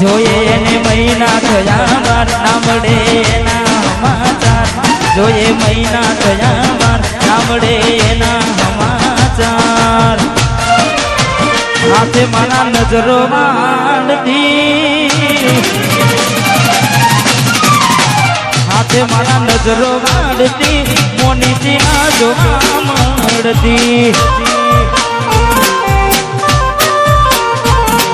જોઈએ એને મહિના થયા બાર સાંભળે એના સમાચાર. જોઈએ મહિના થયા બાર સાંભળે એના સમાચાર. હાથે મારા નજરો માંડતી હાથે મારા નજરો માંડતી મોની ના જોવા મળતી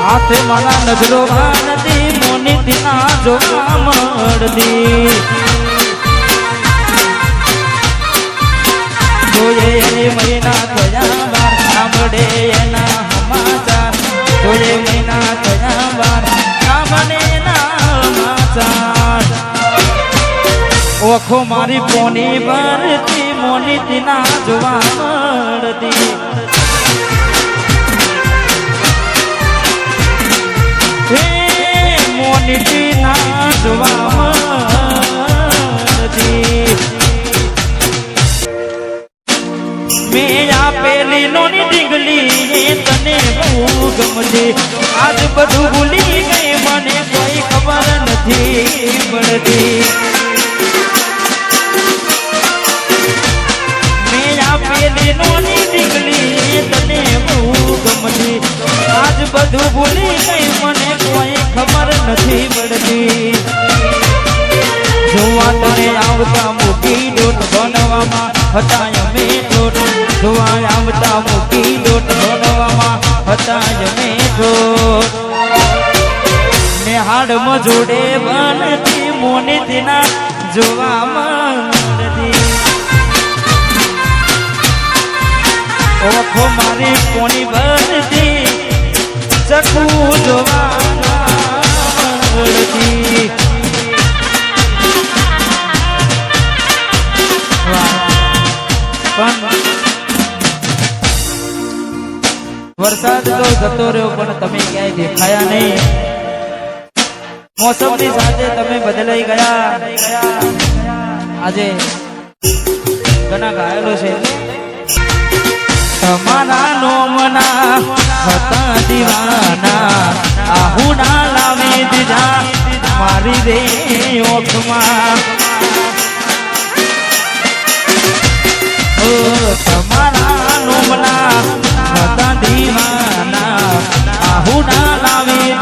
હાથે મારા નજરો માંડતી મોની ના જો મળતી જોઈએ એને મહિના થયા બાર, સાંભળે એના સમાચાર. જોઈએ મહિના થયા બાર, સાંભળે એના સમાચાર. ઓખો મારી પોની ભરતી મોની તીના જોવા મળતી ગમતી આજ બધું ભૂલી ગઈ, મને કોઈ ખબર નથી, પડતી. આજ બધું ભૂલી ગઈ, મને કોઈ ખબર નથી, પડતી. જોવા તને આવતા મૂકી દોટ બનવામાં હતા અમે દોટ ને હાડમાં જોડે બનતી મોની તેના જોવા મળતી ઓખો મારી કોની બનતી ચકુ જોવા મળતી પણ જતો રહ્યો, પણ તમે ક્યાંય દેખાયા નહીં. મોસમની સાથે તમે બદલાઈ ગયા. આજે ઘણા ઘાયલો છે. તમારા નોમના હતા દીવાના, આહુના લાવી દીધા મારી દે ઓખમાં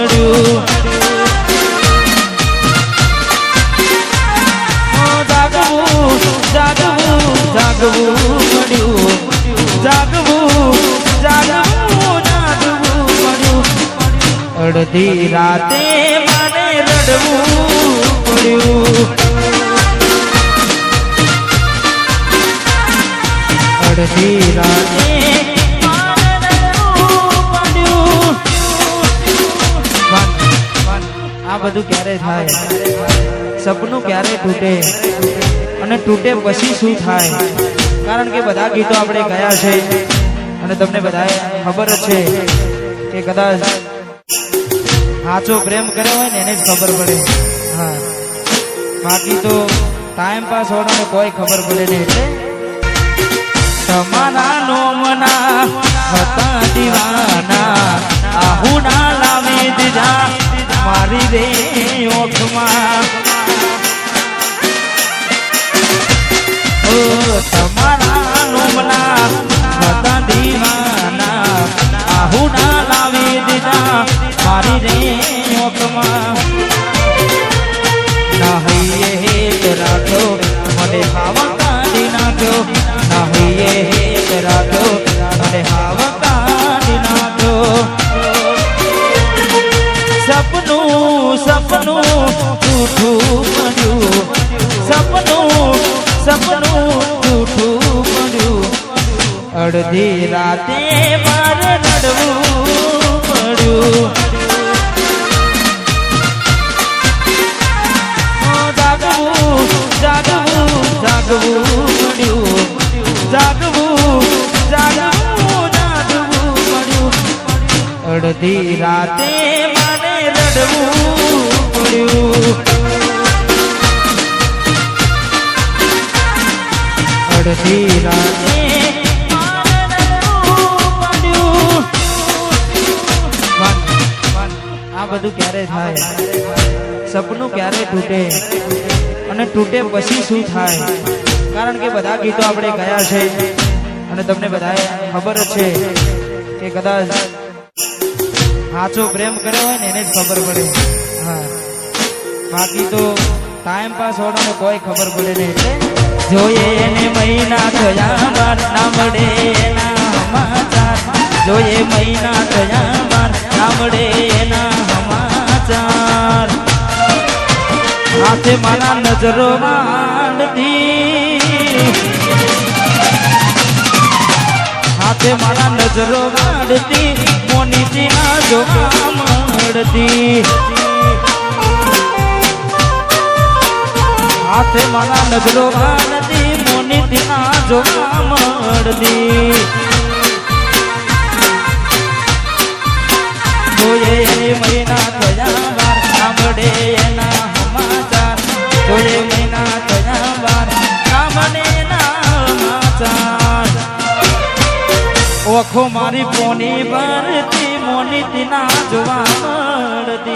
પડ્યું જાગવું જાગવું જાગવું પડ્યું. જાગવું જાગવું જાગવું પડ્યું અડધી રાતે મને રડવું પડ્યું. અડધી રાતે આ બધું ક્યારે થાય? સપનું ક્યારે તૂટે? અને તૂટે પછી શું થાય? કારણ કે બધા ગીતો આપણે ગયા છે. અને તમને બધાએ ખબર છે કે કદાચ સાચો પ્રેમ કર્યો હોય ને એને જ ખબર પડે. હા. બાકી તો ટાઈમ પાસ હોવાનો કોઈ ખબર પડે નહીં એટલે. તમારા નોમના હતા દીવાના મારી રે ઓઠમાં. તમારા નોમના હતા દીવાના આહુના લાવી દીધા, મારી રે ઓઠમાં. નાહીએ હેત રાખ્યો મને હાવા કાઢી નાખ્યો. નાહીએ હેત રાખ્યો મને હાવા સપનું જૂઠું બન્યું. સપનું સપનું જૂઠું બન્યું. અડધી રાતે મારે રડવું પડ્યું. જાગવું જાગવું જાગવું પડ્યું. જાગવું જાગવું જાગવું પડ્યું. અડધી રાતે મને રડવું આ બધું ક્યારે થાય? સપનું ક્યારે તૂટે? અને તૂટે પછી શું થાય? કારણ કે બધા ગીતો આપણે ગયા છે. અને તમને બધાએ ખબર છે કે કદાચ સાચો પ્રેમ કર્યો હોય ને, એને જ ખબર પડે. હા. બાકી તો ટાઈમ પાસ હોવાનો કોઈ ખબર પડે નહીં. એટલે જોઈએ એને મહિના થયા બાર ના મળે એના સમાચાર. જોઈએ મહિના થયા બાર ના મળે એના સમાચાર. હાથે મારા નજરો માંડતી હાથે મારા નજરો માંડતી મોનીતી ના જોખમ મળતી. હાથે મારા નજરો માંડતી મોનીતી ના જોકા મળતી એ મહિના થયા ઓખો મારી પોની ભરતી મોની તીના જોવા મળતી.